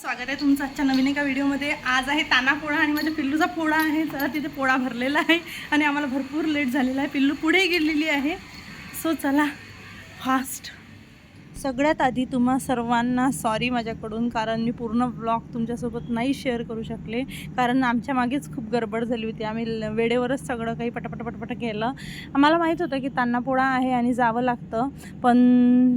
स्वागत आहे तुमचं आजच्या नवीन एका व्हिडिओमध्ये. आज आहे ताना पोळा आणि माझ्या पिल्लूचा पोळा आहे. चला तिथे पोळा भरलेला आहे आणि आम्हाला भरपूर लेट झालेला आहे. पिल्लू पुढे गेलेली आहे. सो चला फास्ट सगळ्यात आधी तुम्हा सर्वांना सॉरी माझ्याकडून कारण मी पूर्ण ब्लॉग तुमच्यासोबत नाही शेअर करू शकले. कारण आमच्या मागेच खूप गडबड झाली होती. आम्ही ल- वेळेवरच सगळं काही पटापट पटापट केलं. आम्हाला माहीत होतं की तान्हापोळा आहे आणि जावं लागतं पण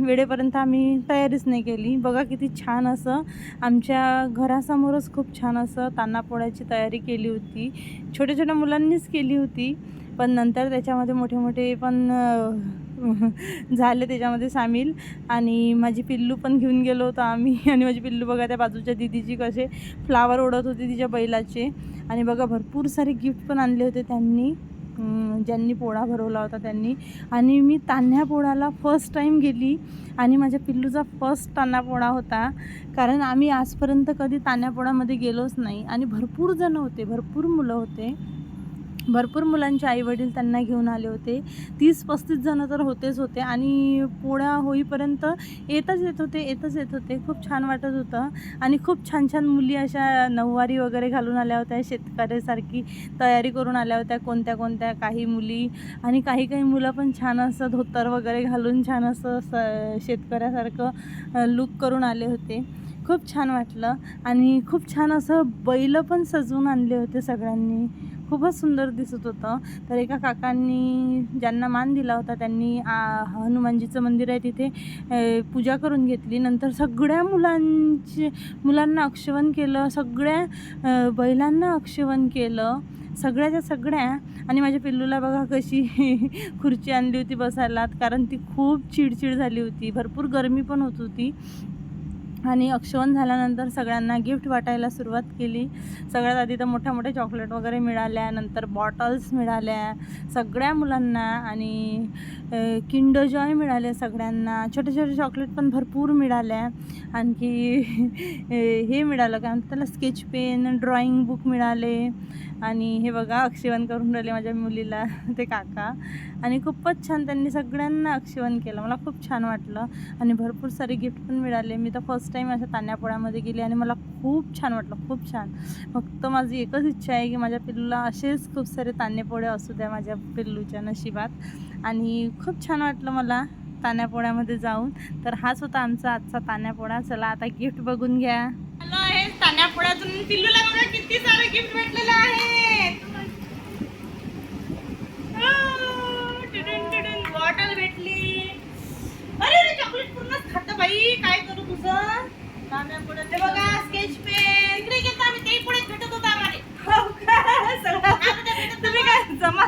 वेळेपर्यंत आम्ही तयारीच नाही केली. बघा किती छान असं आमच्या घरासमोरच खूप छान असं तान्हापोळ्याची तयारी केली होती. छोट्या छोट्या मुलांनीच केली होती. पण नंतर त्याच्यामध्ये मोठे मोठे पण झाले त्याच्यामध्ये सामील. आणि माझी पिल्लू पण घेऊन गेलो होतो आम्ही. आणि माझी पिल्लू बघा त्या बाजूच्या दिदीची कसे फ्लावर ओढत होती तिच्या बैलाचे. आणि बघा भरपूर सारे गिफ्ट पण आणले होते त्यांनी. ज्यांनी पोळा भरवला होता त्यांनी. आणि मी तान्ह्या पोळाला फर्स्ट टाईम गेली. आणि माझ्या पिल्लूचा फर्स्ट तान्हा पोळा होता. कारण आम्ही आजपर्यंत कधी तान्ह्या पोळामध्ये गेलोच नाही. आणि भरपूर जण होते भरपूर मुलं होते. भरपूर मुलांचे आईवडील त्यांना घेऊन आले होते. तीस पस्तीस जणं तर होतेच होते आणि पोळ्या होईपर्यंत येतच येत होते येतच येत होते. खूप छान वाटत होतं आणि खूप छान छान मुली अशा नऊवारी वगैरे घालून आल्या होत्या शेतकऱ्यासारखी तयारी करून आल्या होत्या कोणत्या कोणत्या काही मुली आणि काही काही मुलं पण छान असं धोतर वगैरे घालून छान असं स शेतकऱ्यासारखं लुक करून आले होते. खूप छान वाटलं आणि खूप छान असं बैल पण सजवून आणले होते सगळ्यांनी. खूपच सुंदर दिसत होतं. तर एका काकांनी ज्यांना मान दिला होता त्यांनी आ, हनुमानजीचं मंदिर आहे तिथे पूजा करून घेतली. नंतर सगळ्या मुलांचे मुलांना अक्षवन केलं सगळ्या बैलांना अक्षवन केलं. सगळ्याच्या सगळ्या. आणि माझ्या पिल्लूला बघा कशी खुर्ची आणली होती बसायला. कारण ती खूप चिडचिड झाली होती. भरपूर गरमी पण होत होती. आणि अक्षवण झाल्यानंतर सगळ्यांना गिफ्ट वाटायला सुरुवात केली. सगळ्यात आधी तर मोठ्या मोठ्या चॉकलेट वगैरे मिळाल्या नंतर बॉटल्स मिळाल्या सगळ्या मुलांना आणि किंड जॉय मिळाले सगळ्यांना. छोटे छोटे चॉकलेट पण भरपूर मिळाल्या. आणखी हे मिळालं काय म्हणतात त्याला? स्केच पेन ड्रॉइंग बुक मिळाले. आणि हे बघा अक्षवन करून राहिले माझ्या मुलीला ते काका. आणि खूपच छान त्यांनी सगळ्यांना अक्षवन केलं. मला खूप छान वाटलं. आणि भरपूर सारे गिफ्ट पण मिळाले. मी तर फर्स्ट टाईम अशा तान्यापोळ्यामध्ये गेली आणि मला खूप छान वाटलं खूप छान. फक्त माझी एकच इच्छा आहे की माझ्या पिल्लूला असेच खूप सारे तान्हेपोळे असू द्या माझ्या पिल्लूच्या नशिबात. आणि खूप छान वाटलं मला तान्यापोळ्यामध्ये जाऊन. तर हाच होता आमचा आजचा तान्यापोळा चला आता गिफ्ट बघून घ्या. हॅलो तान्यापोळ्यातून पिल्लूला बघा किती सारे गिफ्ट भेटलेलं आहे. हो, बॉटल भेटली. अरे चॉकलेट पूर्णच खात बाई. काय ते बघा स्केच पेन इकडे घेतो आम्ही ते पुढे भेटत होता आम्हाला. तुम्ही काय जमा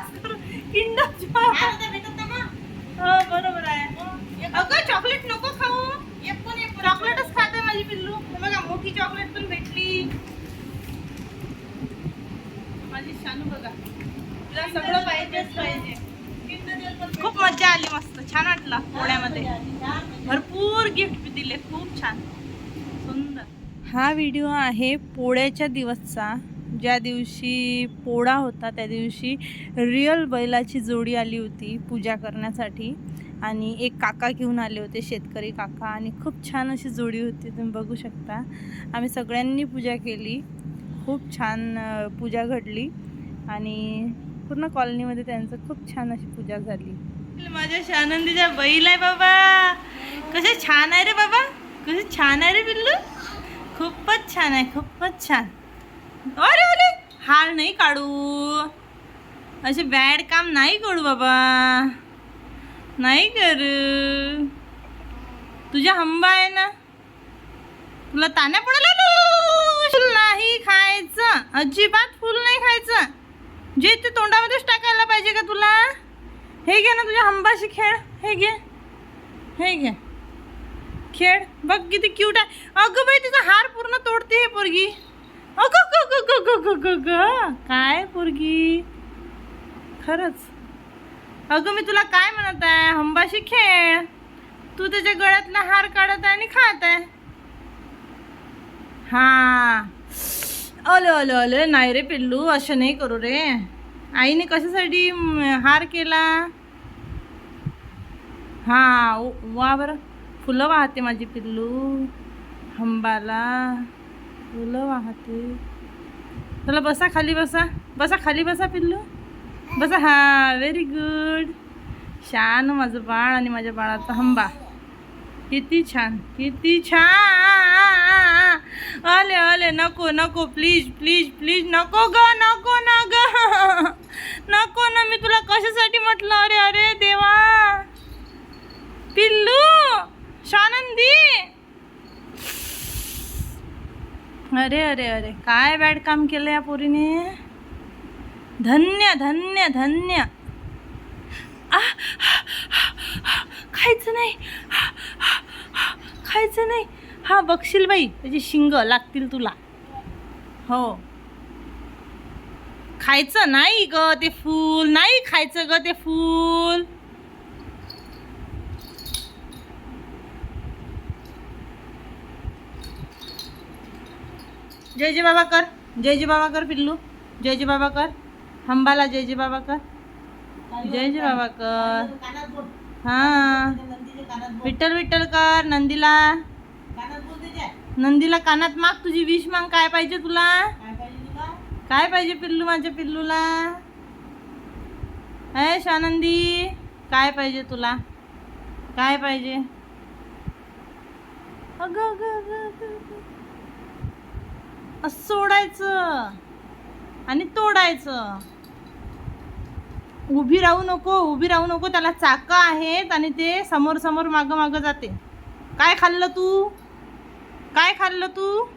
हो बरोबर आहे. अगं चॉकलेट नको खाऊ. चॉकलेटच खाते माझी पिल्लू. हे बघा मोठी चॉकलेट पण भेटली. माझी शानू बघा. तिला सगळं पाहिजेच पाहिजे खूप मजा आली मस्त छान वाटला पोळ्यामध्ये भरपूर गिफ्ट दिले खूप छान. सुंदर. हा व्हिडिओ आहे पोळ्याच्या दिवसचा. ज्या दिवशी पोळा होता त्या दिवशी रिअल बैलाची जोडी आली होती पूजा करण्यासाठी. आणि एक काका घेऊन आले होते शेतकरी काका. आणि खूप छान अशी जोडी होती तुम्ही बघू शकता. आम्ही सगळ्यांनी पूजा केली. खूप छान पूजा घडली. आणि पूर्ण कॉलनीमध्ये त्यांचं खूप छान अशी पूजा झाली. माझ्या शानंदीच्या बैल आहे बाबा. कसे छान आहे रे बाबा. कसे छान आहे रे बिल्लू. खूपच छान आहे खूपच छान. अरे अरे हार नाही काढू. असे बॅड काम नाही करू बाबा. नाही करू. तुझ्या हंबा आहे ना. तुला ताण्या पडायला फुल नाही खायचं. अजिबात फुल नाही खायचं. जे ते तोंडामध्येच टाकायला पाहिजे का तुला? हे घे ना तुझ्या हंबाशी खेळ. हे घे. हे घे. खेळ. बघ किती क्यूट आहे. अगं बाई तिचा हार पूर्ण तोडते हे पोरगी. अगं ग ग ग ग ग ग ग. काय पोरगी? खरंच. अगं मी तुला काय म्हणत आहे? हंबाशी खेळ. तू त्याच्या गळ्यातला हार काढत आहे आणि खात आहे. हा. अले अले अले नाही रे पिल्लू असं नाही करू रे. आईने कशासाठी हार केला? हा वा बरं. फुलं वाहते माझी पिल्लू. हंबाला फुलं वाहते. चला बसा खाली बसा. बसा खाली बसा पिल्लू. बसा. हा व्हेरी गुड छान माझं बाळ आणि माझ्या बाळाचा हंबा. किती छान किती छान. अले अले नको नको. प्लीज प्लीज प्लीज नको ग नको ना नको ना मी तुला कशासाठी म्हटलं? अरे अरे देवा. पिल्लू शानंदी. अरे अरे अरे काय बॅड काम केलं या पोरीने? धन्य धन्य धन्य. खायचं नाही. खायचं नाही. हा बघशील बाई त्याची शिंग लागतील तुला. हो. खायचं नाही ग ते फूल. नाही खायचं ग ते फूल. जय जय बाबा कर. जय जय बाबा कर पिल्लू. जय जय बाबा कर. हंबाला जय जय बाबा कर. जय जय बाबा कर. हां. विठ्ठल विठ्ठल कर. नंदीला. नंदीला कानात माग. तुझी विष माग. काय पाहिजे तुला? काय पाहिजे पिल्लू माझ्या पिल्लूला? है शानंदी काय पाहिजे तुला? काय पाहिजे? अग अग अगं. असं सोडायचं आणि तोडायचं. उभी राहू नको उभी राहू नको. त्याला चाकं आहेत आणि ते समोर समोर मागं मागं जाते. काय खाल्लं तू? काय खाल्लं तू?